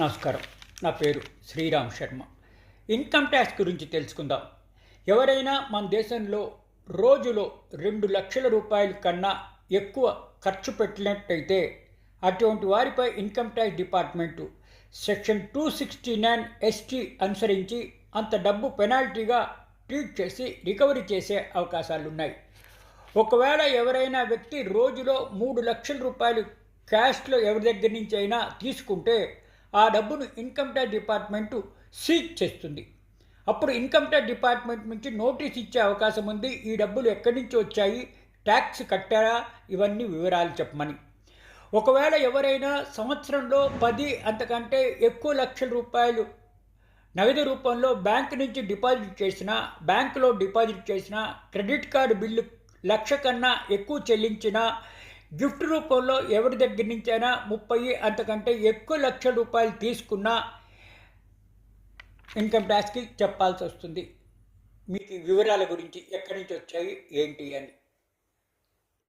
నమస్కారం. నా పేరు శ్రీరామ్ శర్మ. ఇన్కమ్ ట్యాక్స్ గురించి తెలుసుకుందాం. ఎవరైనా మన దేశంలో రోజులో రెండు లక్షల రూపాయల కన్నా ఎక్కువ ఖర్చు పెట్టినట్టయితే అటువంటి వారిపై income tax department section two sixty nine ST అనుసరించి అంత డబ్బు పెనాల్టీగా ట్రీట్ చేసి రికవరీ చేసే అవకాశాలున్నాయి. ఒకవేళ ఎవరైనా వ్యక్తి రోజులో మూడు లక్షల రూపాయలు క్యాష్లో ఎవరి దగ్గర నుంచి అయినా తీసుకుంటే ఆ డబ్బును ఇన్కమ్ ట్యాక్స్ డిపార్ట్మెంటు సీజ్ చేస్తుంది. అప్పుడు ఇన్కమ్ ట్యాక్స్ డిపార్ట్మెంట్ నుంచి నోటీస్ ఇచ్చే అవకాశం ఉంది. ఈ డబ్బులు ఎక్కడి నుంచి వచ్చాయి? ట్యాక్స్ కట్టారా? ఇవన్నీ వివరాలు చెప్పమని. ఒకవేళ ఎవరైనా సంవత్సరంలో పది అంతకంటే ఎక్కువ లక్షల రూపాయలు నగదు రూపంలో బ్యాంక్ నుంచి డిపాజిట్ చేసిన బ్యాంకులో డిపాజిట్ చేసిన క్రెడిట్ కార్డు బిల్లు లక్ష కన్నా ఎక్కువ చెల్లించినా గిఫ్ట్ రూపంలో ఎవరి దగ్గర నుంచైనా ముప్పై అంతకంటే ఎక్కువ లక్ష రూపాయలు తీసుకున్నా ఇన్కమ్ ట్యాక్స్కి చెప్పాల్సి వస్తుంది. మీకు వివరాల గురించి ఎక్కడి నుంచి వచ్చాయి ఏంటి అని.